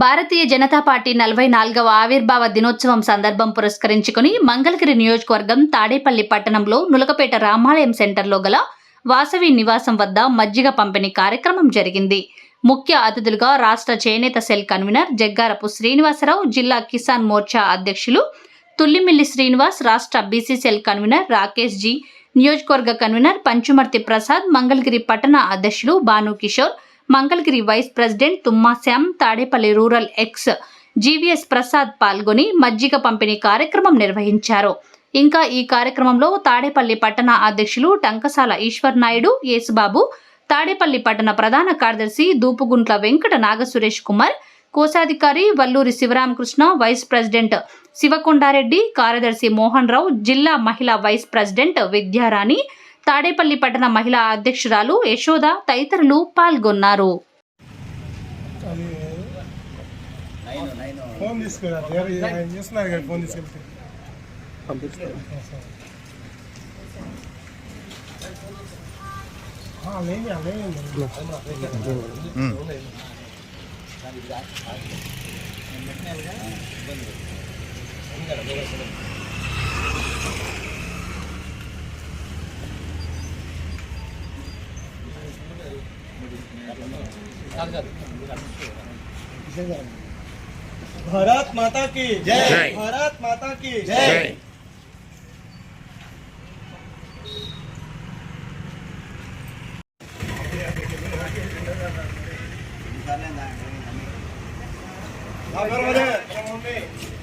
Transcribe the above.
Bharatiya Janata party నలభై నాలుగవ ఆవిర్భావ దినోత్సవం సందర్భం పురస్కరించుకుని మంగళగిరి నియోజకవర్గం తాడేపల్లి పట్టణంలో నులకపేట రామాలయం సెంటర్లో గల వాసవి నివాసం వద్ద మజ్జిగ పంపిణీ కార్యక్రమం జరిగింది. ముఖ్య అతిథులుగా రాష్ట్ర చేనేత సెల్ కన్వీనర్ జగ్గారపు శ్రీనివాసరావు జిల్లా కిసాన్ మోర్చా అధ్యక్షులు తుల్లిమిల్లి శ్రీనివాస్ రాష్ట్ర BC cell convener Rakesh ji నియోజకవర్గ కన్వీనర్ పంచుమర్తి ప్రసాద్ మంగళగిరి పట్టణ అధ్యక్షులు Bhanu Kishore Mangalagiri vice president Tumma Shyam Tadepalli rural ex GVS Prasad పాల్గొని మజ్జిగ పంపిణీ కార్యక్రమం నిర్వహించారు. ఇంకా ఈ కార్యక్రమంలో తాడేపల్లి పట్టణ అధ్యక్షులు టంకసాల ఈశ్వర్ నాయుడు యేసుబాబు తాడేపల్లి పట్టణ ప్రధాన కార్యదర్శి దూపుగుంట్ల వెంకట నాగసురేష్ కుమార్ కోశాధికారి వల్లూరి శివరామకృష్ణ వైస్ ప్రెసిడెంట్ శివకొండారెడ్డి కార్యదర్శి మోహన్ రావు జిల్లా మహిళా వైస్ ప్రెసిడెంట్ విద్యారాణి తాడేపల్లి పట్టణ మహిళా అధ్యక్షురాలు యశోద తదితరులు పాల్గొన్నారు. ఫోన్ भारत माता की जय। भारत माता की जय। हाँ, बरोबर है।